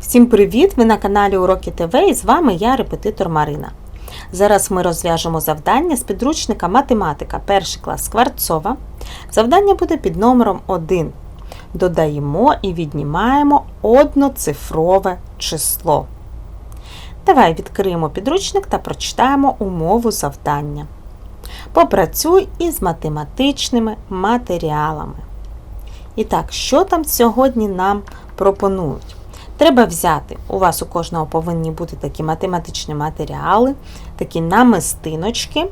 Всім привіт! Ви на каналі Уроки ТВ і з вами я, репетитор Марина. Зараз ми розв'яжемо завдання з підручника математика, перший клас Скворцова. Завдання буде під номером 1. Додаємо і віднімаємо одноцифрове число. Давай відкриємо підручник та прочитаємо умову завдання. Попрацюй із математичними матеріалами. І так, що там сьогодні нам пропонують? Треба взяти, у вас у кожного повинні бути такі математичні матеріали, такі намистиночки.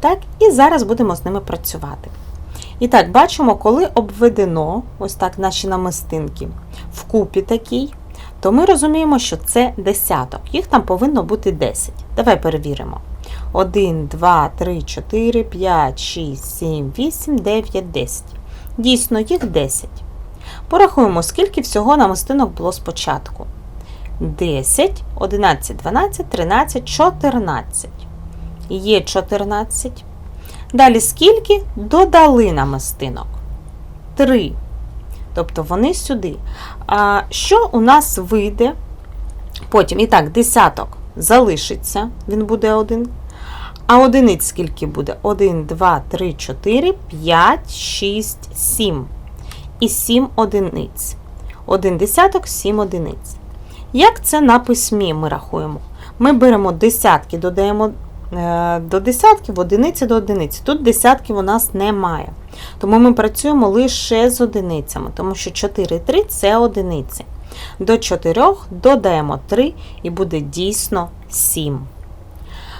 Так, І зараз будемо з ними працювати. І так, бачимо, коли обведено ось так наші намистинки вкупі такій, то ми розуміємо, що це десяток. Їх там повинно бути 10. Давай перевіримо. 1, 2, 3, 4, 5, 6, 7, 8, 9, 10. Дійсно, їх 10. Порахуємо, скільки всього намистинок було спочатку. 10, 11, 12, 13, 14. Є 14. Далі скільки додали намистинок? 3. Тобто вони сюди. А Що у нас вийде? Потім, і так, десяток залишиться, він буде один. А одиниць скільки буде? 1, 2, 3, 4, 5, 6, 7. І 7 одиниць. Один десяток, 7 одиниць. Як це на письмі ми рахуємо? Ми беремо десятки, додаємо е, до десятків, одиниці до одиниці. Тут десятків у нас немає. Тому ми працюємо лише з одиницями, тому що 4 і 3 це одиниці. До 4 додаємо 3 і буде дійсно 7.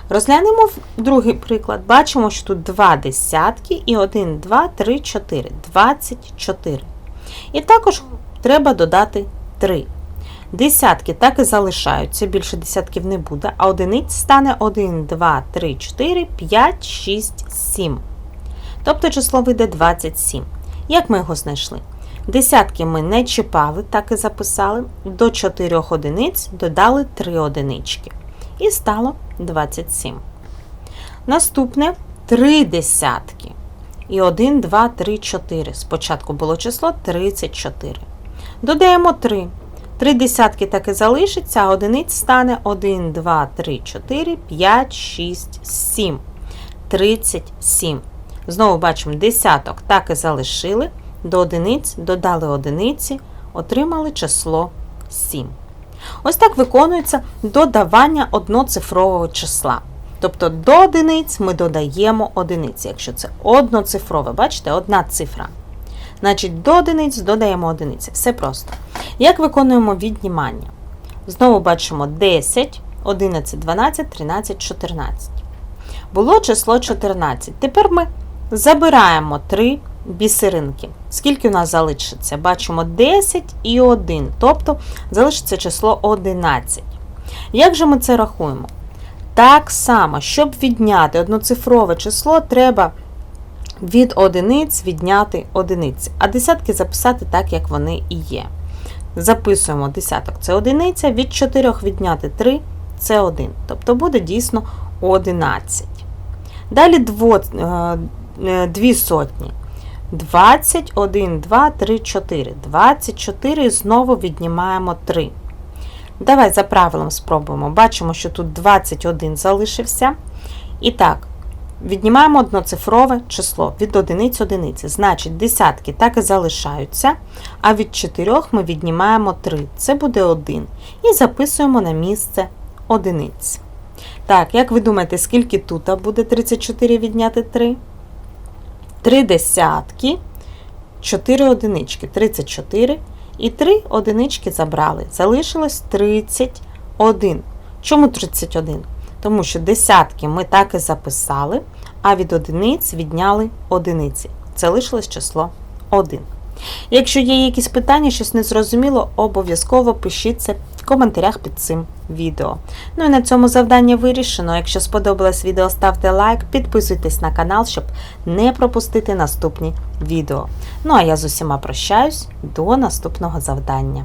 Розглянемо другий приклад. Бачимо, що тут два десятки і 1, 2, 3, 4. 24. І також треба додати 3. Десятки так і залишаються, більше десятків не буде, а одиниць стане 1, 2, 3, 4, 5, 6, 7. Тобто число вийде 27. Як ми його знайшли? Десятки ми не чіпали, так і записали. До 4 одиниць додали 3 одинички. І стало 27. Наступне 3 десятки. І 1, 2, 3, 4. Спочатку було число 34. Додаємо 3. 3 десятки так і залишиться, а одиниць стане 1, 2, 3, 4, 5, 6, 7. 37. Знову бачимо, десяток так і залишили. До одиниць додали одиниці, отримали число 7. Ось так виконується додавання одноцифрового числа. Тобто до одиниць ми додаємо одиниці. Якщо це одноцифрове, бачите, одна цифра. Значить, до одиниць додаємо одиниці. Все просто. Як виконуємо віднімання? Знову бачимо 10, 11, 12, 13, 14. Було число 14. Тепер ми забираємо 3 бісеринки. Скільки у нас залишиться? Бачимо 10 і 1, тобто залишиться число 11. Як же ми це рахуємо? Так само, щоб відняти одноцифрове число, треба від одиниць відняти одиниці, а десятки записати так, як вони і є. Записуємо десяток це одиниця, від 4 відняти 3 це 1. Тобто буде дійсно 11. Далі дво, дві сотні. 21, 2, 3, 4. 24 і знову віднімаємо 3. Давай за правилом спробуємо. Бачимо, що тут 21 залишився. І так, віднімаємо одноцифрове число від одиниць одиниці. Значить, десятки так і залишаються. А від 4 ми віднімаємо 3. Це буде 1. І записуємо на місце одиниць. Так, як ви думаєте, скільки тут буде 34 відняти 3? 3 десятки, 4 одинички, 34 і 3 одинички забрали. Залишилось 31. Чому 31? Тому що десятки ми так і записали, а від одиниць відняли одиниці. Це лишилось число 1. Якщо є якісь питання, щось незрозуміло, обов'язково пишіть це коментарях під цим відео. Ну і на цьому завдання вирішено. Якщо сподобалось відео, ставте лайк, підписуйтесь на канал, щоб не пропустити наступні відео. Ну а я з усіма прощаюсь до наступного завдання.